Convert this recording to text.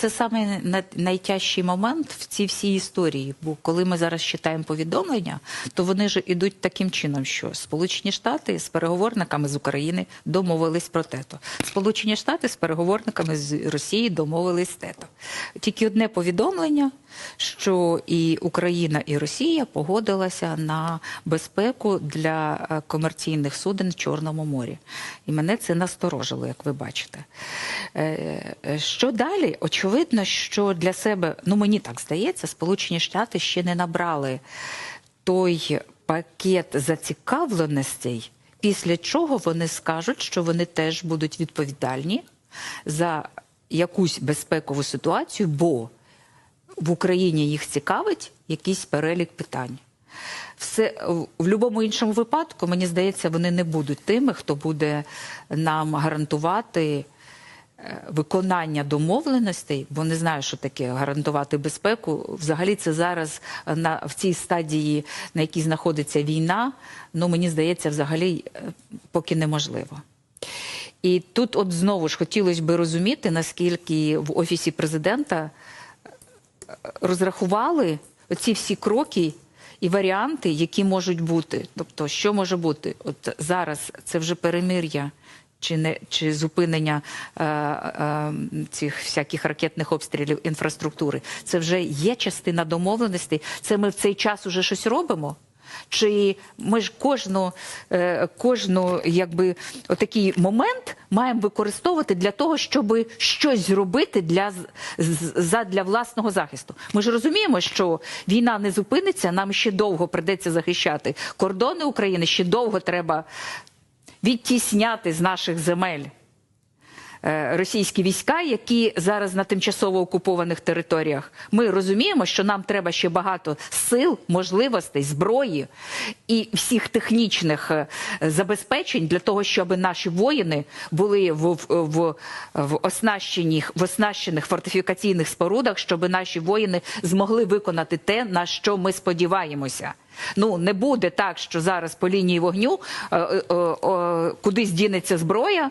Це саме на- найтяжчий момент в цій всій історії. Бо коли ми зараз читаємо повідомлення, то вони ж ідуть таким чином, що Сполучені Штати з переговорниками з України домовились про тето. Сполучені Штати з переговорниками з Росії домовились тето. Тільки одне повідомлення, що і Україна, і Росія погодилася на безпеку для е, комерційних суден в Чорному морі. І мене це насторожило, як ви бачите. Е, е, Що далі? Очевидно, що для себе, ну мені так здається, Сполучені Штати ще не набрали той пакет зацікавленостей, після чого вони скажуть, що вони теж будуть відповідальні за якусь безпекову ситуацію, бо в Україні їх цікавить якийсь перелік питань. Все в будь-якому іншому випадку, мені здається, вони не будуть тими, хто буде нам гарантувати е, виконання домовленостей, бо не знаю, що таке гарантувати безпеку. Взагалі, це зараз на в цій стадії, на якій знаходиться війна. Ну мені здається, взагалі е, поки неможливо. І тут, от знову ж хотілося би розуміти, наскільки в офісі президента розрахували оці всі кроки і варіанти, які можуть бути. Тобто, що може бути? От зараз це вже перемир'я. Чи не чи зупинення е, е, цих всяких ракетних обстрілів інфраструктури? Це вже є частина домовленостей. Це ми в цей час уже щось робимо? Чи ми ж кожну, е, кожну якби отакий момент маємо використовувати для того, щоб щось зробити для, за- для власного захисту? Ми ж розуміємо, що війна не зупиниться, нам ще довго придеться захищати кордони України, ще довго треба відтісняти з наших земель російські війська, які зараз на тимчасово окупованих територіях. Ми розуміємо, що нам треба ще багато сил, можливостей, зброї і всіх технічних е, забезпечень для того, щоб наші воїни були в, в, в, в, оснащених, в оснащених фортифікаційних спорудах, щоб наші воїни змогли виконати те, на що ми сподіваємося. Ну не буде так, що зараз по лінії вогню е, е, е, е, кудись дінеться зброя,